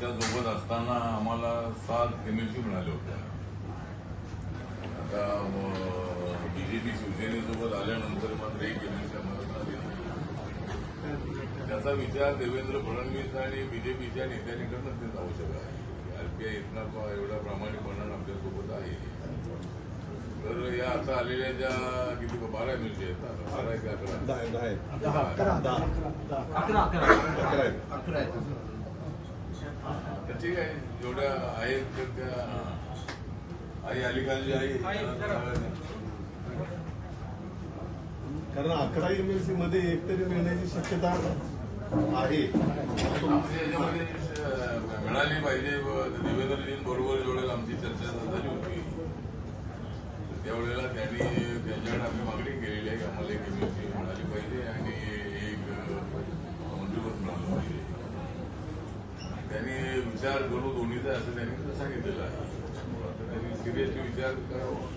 पक्षासोबत असताना आम्हाला सात एमएलसी मिळाल्या होत्या. आता बीजेपी शिवसेनेसोबत आल्यानंतर मात्र एक एमएलसी आम्हाला नाही. त्याचा विचार देवेंद्र फडणवीस आणि बीजेपीच्या नेत्यांनी करणं आवश्यक आहे. आरपीआय इथला पा- एवढा प्रामाणिकपणा आपल्यासोबत आहे. तर या आता आलेल्या ज्या किती बारा एमएलसी आहेत बारा एक अकरा. अकरा ठीक आहे. जेवढ्या आहेत तर त्या आई अलीखानची आई. कारण अकरा एमएलसी मध्ये एकतरी मिळण्याची शक्यता आहे. याच्यामध्ये मिळाली पाहिजे व देवेंद्रजींबरोबर जेवढ्या आमची चर्चा झाली होती. त्यावेळेला त्यांनी त्यांच्याकडे आम्ही मागणी केलेली आहे की आम्हाला एक एमएलसी मिळाली पाहिजे आणि एक अं, मंत्रिपद मिळालं पाहिजे त्यांनी विचार करू दोन्हीचा असं त्यांनी सांगितलेलं आहे. त्यांनी सिरियसली विचार करावा.